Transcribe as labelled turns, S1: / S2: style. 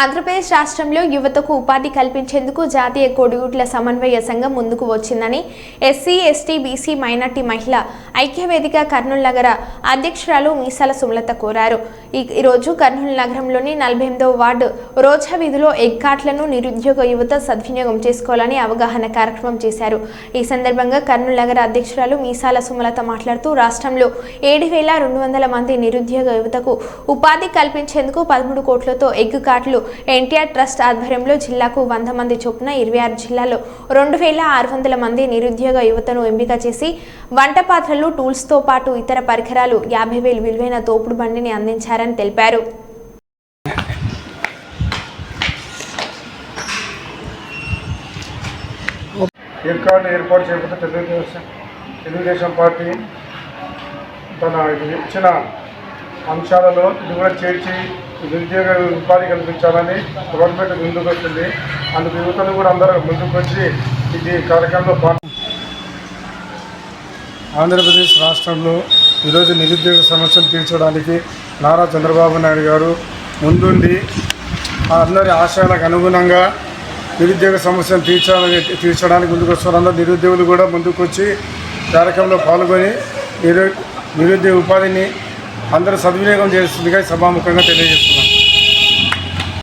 S1: ఆంధ్రప్రదేశ్ రాష్ట్రంలో యువతకు ఉపాధి కల్పించేందుకు జాతీయ కోడిగుడ్ల సమన్వయ సంఘం ముందుకు వచ్చిందని ఎస్సీ ఎస్టీ బీసీ మైనార్టీ మహిళ ఐక్యవేదిక కర్నూలు నగర అధ్యక్షురాలు మీసాల సుమలత కోరారు. ఈ రోజు కర్నూలు నగరంలోని నలభై ఎనిమిదవ వార్డు రోజా వీధిలో ఎగ్గాట్లను నిరుద్యోగ యువత సద్వినియోగం చేసుకోవాలని అవగాహన కార్యక్రమం చేశారు. ఈ సందర్భంగా కర్నూలు నగర అధ్యక్షురాలు మీసాల సుమలత మాట్లాడుతూ రాష్ట్రంలో ఏడు వేల రెండు వందల మంది నిరుద్యోగ యువతకు ఉపాధి కల్పించేందుకు పదమూడు కోట్లతో ఎగ్ కార్ట్లు ఎన్టీఆర్ ట్రస్ట్ ఆధ్వర్యంలో జిల్లాకు వంద మంది చొప్పున ఇరవై ఆరు జిల్లాలో రెండు వేల ఆరు వందల మంది నిరుద్యోగ యువతను ఎంపిక చేసి వంట పాత్రలు టూల్స్తో పాటు ఇతర పరికరాలు యాభై వేలు విలువైన తోపుడు బండిని అందించారని తెలిపారు.
S2: ఏర్పాటు ఏర్పాటు చేయకపోతే తెలుగుదేశం తెలుగుదేశం పార్టీ తన ఇచ్చిన అంశాలలో ఇది కూడా చేర్చి నిరుద్యోగ ఉపాధి కల్పించాలని గవర్నమెంట్ ముందుకు వచ్చింది. అందుకు యువతను కూడా అందరూ ముందుకు వచ్చి ఇది కార్యక్రమంలో పాల్గొ ఆంధ్రప్రదేశ్ రాష్ట్రంలో ఈరోజు నిరుద్యోగ సమస్యలు తీర్చడానికి నారా చంద్రబాబు నాయుడు గారు ముందుండి అందరి ఆశయాలకు అనుగుణంగా నిరుద్యోగ సమస్యను తీర్చాలని తీర్చడానికి ముందుకు వస్తున్నారు. నిరుద్యోగులు కూడా ముందుకు వచ్చి కార్యక్రమంలో పాల్గొని నిరు నిరుద్యోగ ఉపాధిని అందరూ సద్వినియోగం చేస్తుందిగా సభాముఖంగా తెలియజేస్తున్నాను